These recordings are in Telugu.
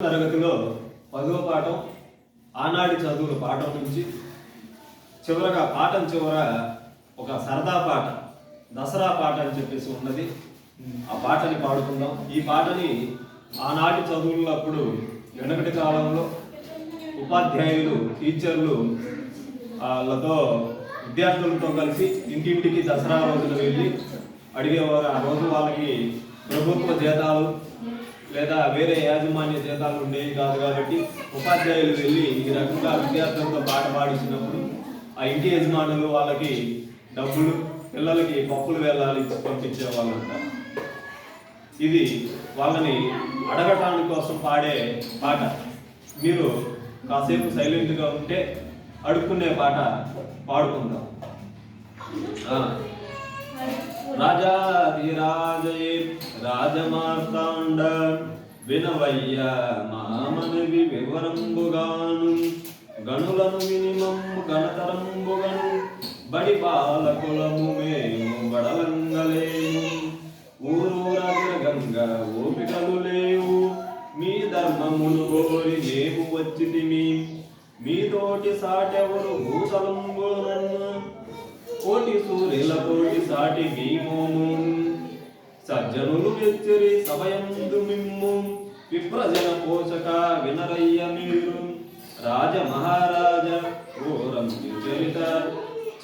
తరగతిలో పదవ పాఠం ఆనాటి చదువుల పాఠం నుంచి చివరగా పాఠం చివర ఒక సరదా పాట దసరా పాట అని చెప్పేసి ఉన్నది. ఆ పాటని పాడుకుందాం. ఈ పాటని ఆనాటి చదువులప్పుడు వెనకటి కాలంలో ఉపాధ్యాయులు టీచర్లు వాళ్ళతో విద్యార్థులతో కలిసి ఇంటింటికి దసరా రోజున వెళ్ళి అడిగేవారు. ఆ రోజు వాళ్ళకి ప్రభుత్వ జీతాలు లేదా వేరే యాజమాన్య జీతాలు ఉండేవి కాదు కాబట్టి ఉపాధ్యాయులు వెళ్ళి ఈ రకంగా విద్యార్థులతో పాట పాడించినప్పుడు ఆ ఇంటి యజమానులు వాళ్ళకి డబ్బులు పిల్లలకి పప్పులు వెళ్ళాలి పంపించేవాళ్ళంట ఇది వాళ్ళని అడగటానికి కోసం పాడే పాట. మీరు కాసేపు సైలెంట్గా ఉంటే అడుక్కునే పాట పాడుకుందాం. రాజాధిరాజయే రాజమార్తాండ వినవయ్య మామనివి వివరంబుగాను గనులను మినిమం గణతరంబుగను బడి బాలకులము మేము బడలంగలేము ఊరూర గంగ ఓపికలు లేవు మీ ధర్మమును కోరి మేము వచ్చితిమి మీతోటి సాటెవరు భూతలంబునన్ను సూర్యులతోటి సాటి సజ్జనులు వెచ్చరి సమయందు మిమ్ము. విప్రజన పోషక వినరయ్య మీరు. రాజ మహారాజ ఘోరం చరిత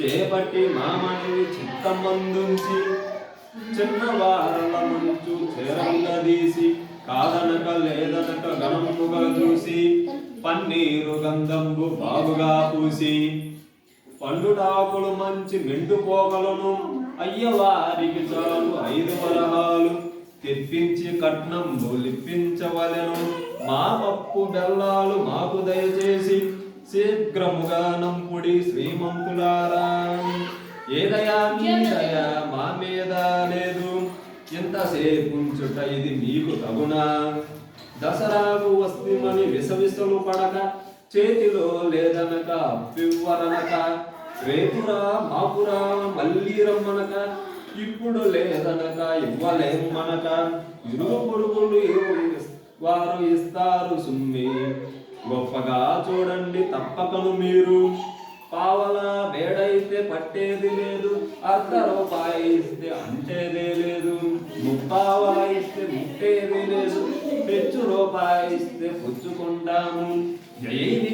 చేపట్టి మామని చిత్తమందుంచి చిన్నవారల మంచు చేరంగదీసి కాదనక లేదనక గణముగా చూసి. పన్నీరు గంధంబు బాగుగా పూసి. పండుటాకులు మంచి మెండు పోగలను అయ్యవారికి చాలు. ఐదు వరహాలు తెప్పించి కట్నంబు లిప్పించవలెను. మా పప్పు బెల్లాలు మాకు దయచేసి శీఘ్రముగా నంపుడి శ్రీమంతులారా. ఏదయా మీ మా మీద లేదు. ఎంతసేపు ఉంచుట ఇది మీకు తగునా? దసరాకు వస్తుమని విసవిసలు పడక చేతిలో లేదనక పివ్వరనక రేపురా మాపురా మళ్ళీ రమ్మనక ఇప్పుడు లేదనక ఇవ్వలేమనక ఇరుగు పొరుగులు వారు ఇస్తారు సుమ్మి. గొప్పగా చూడండి తప్పకను మీరు. పావల వేడైతే పట్టేది లేదు అర్ధ రూపాయి ఇస్తే అంటేదే లేదు ముప్పావల ఇస్తే ముట్టేది లేదు పెచ్చు రూపాయి ఇస్తే పుచ్చుకుంటాము జైని